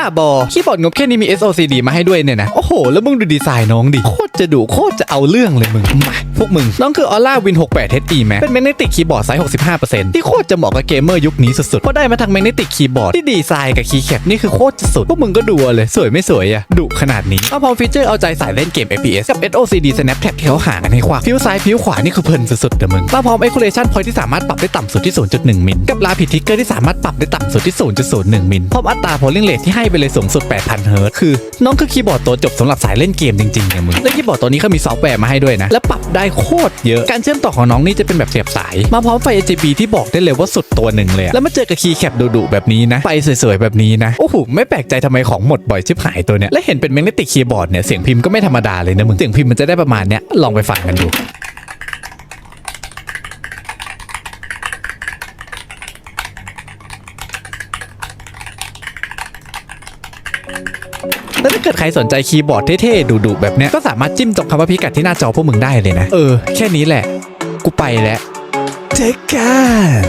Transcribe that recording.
บ้าบอคีย์บอร์ดงบแค่นี้มี SOCD มาให้ด้วยเนี่ยนะ โอ้โห แล้วมึงดูดีไซน์น้องดิ โคตรจะดุโคตรจะเอาเรื่องเลยมึง มา พวกมึง น้องคือ Aura Win 68 HE แมเป็นแมกเนติกคีย์บอร์ดไซส์ 65%ที่โคตรจะเหมาะกับเกมเมอร์ยุคนี้สุดๆ เพราะได้มาทางแมกเนติกคีย์บอร์ดที่ดีไซน์กับคีย์แคปนี่คือโคตรจะสุด พวกมึงก็ดูเลย สวยไม่สวยอะดุขนาดนี้มาพร้อมฟีเจอร์เอาใจสายเล่นเกม FPS กับ SOCD Snapchat ที่เขาหากันให้ความฟิวซ้ายฟิวขวานี่คือเพลินสุดๆเด้อมึงมาพร้อม Accuracy Point ที่สามารถปรับได้ต่ำสุดที่ 0.1 มิล กับลาผิดทิกเกอร์ที่สามารถปรับได้ต่ำสุดที่ 0.01 มิลพร้อมอัตรา polling rate ที่ให้ไปเลยสูงสุด 8,000 เฮิร์ตคือน้องคือคีย์บอร์ดตัวจบสำหรับสายเล่นเกมจริงๆเนี่ยมึงและคีย์บอร์ดตัวนี้เขามีซอฟต์แวร์มาให้ด้วยนะ และปรับได้โคตรเยอะการเชื่อมต่อของน้องนี่จะเป็นแบบเสียบสาย มาพร้อมไฟ RGB ที่บอกได้เลยว่าสุดตัวหนึ่งเลย แล้วมาเจอกับคีย์แคปดุๆแบบนี้นะไฟสวยๆแบบนี้นะโอ้โหไม่แปลกใจทำไมของหมดบ่อยชิบหายตัวเนี้ยและเห็นเป็นแมกเนติกคีย์บอร์ดเนี่ยเสียงพิมพ์ก็ไม่ธรรมดาเลยนะมึงเสียงพิมพ์มันจะได้ประมาณเนี้ยลองไปฟังกันดู แล้วถ้าเกิดใครสนใจคีย์บอร์ดเท่ๆดุๆแบบเนี้ยก็สามารถจิ้มตรงคำว่าพิกัดที่หน้าจอพวกมึงได้เลยนะ เออ แค่นี้แหละ กูไปแล้วเจ๊กัน